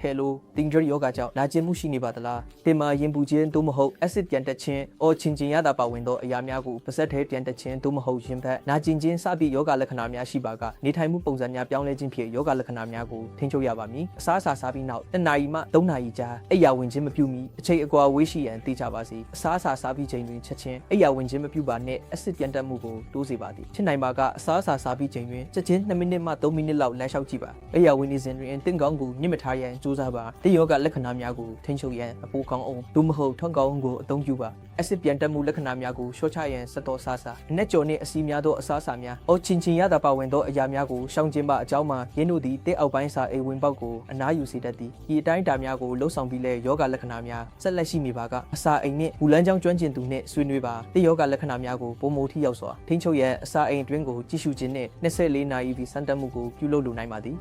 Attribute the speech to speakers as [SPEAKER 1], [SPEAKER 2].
[SPEAKER 1] ဟဲလိုတင်ဂျရီယောဂါကြောင့်နာကျင်မှုရှိနေပါသလားတင်မာရင်ပူခြင်းသို့မဟုတ် acid ပြန်တက်ခြင်းအော်ချင်းချင်းရတာပါဝင်သောအရာများကိုပါးစပ်ထဲပြန်တက်ခြင်းသို့မဟုတ်ရင်ဘက်နာကျင်ခြင်းစသဖြင့်ယောဂလက္ခဏာများရှိပါကနေထိုင်မှုပုံစံများပြောင်းလဲခြင်းဖြင့်ယောဂလက္ခဏာများကိုထိန်းချုပ်ရပါမည်အစားအစာစားပြီးနောက်တစ်နာရီမှ3နာရီကြာအိပ်ယာဝင်ခြင်းမပြုမီအချိန်အကွာဝေးရှိရန်သိကြပါစေအစားအစာစားပြီးချိန်တွင်ချက်ချင်းအိပ်ယာဝင်ခြင်းမပြုပါနဲ့ acid ပြန်တက်မှုကိုတိုးစေပါသည်ဖြစ်နိုင်ပါကအစားအစာစားပြီးချိန်တွင်ချက်ချင်း2မိနစ်မှ3မိနစ်လောက်လမ်းလျှောက်ကြည့်ပါအိပ်ယာဝင်နေစဉ်တွင်တင့်ကောင်းကိုညစ်မထားရန်ကြိုးစားပါတယောဂလက္ခဏာများကိုထိန်းချုပ်ရန်အပိုးကောင်းအောင်သို့မဟုတ်ထွန်းကောင်းကိုအသုံးပြုပါ acid ပြန်တက်မှုလက္ခဏာများကိုရှော့ချရန်စက်တော်စားစားအနက်ကျော်နှင့်အစီများသောအစားအစာများအော်ချင်းချင်းရတာပါဝင်သောအရာများကိုရှောင်ကျဉ်ပါအကြောင်းမှာရင်းတို့သည်တစ်အောက်ပိုင်းစာအိမ်ဝင်ပေါက်ကိုအနားယူစေတတ်သည်ဒီအတိုင်းတာများကိုလှုပ်ဆောင်ပြီးလဲယောဂလက္ခဏာများဆက်လက်ရှိနေပါကအစာအိမ်နှင့်ဘူလန်းချောင်းကျွမ်းကျင်သူနှင့်ဆွေးနွေးပါတစ်ယောဂလက္ခဏာများကိုပုံမထိရောက်စွာထိန်းချုပ်ရန်အစာအိမ်အတွင်းကိုကြည့်ရှုခြင်းနှင့်24နာရီပြီးစမ်းသပ်မှုကိုပြုလုပ်လိုနိုင်ပါသည်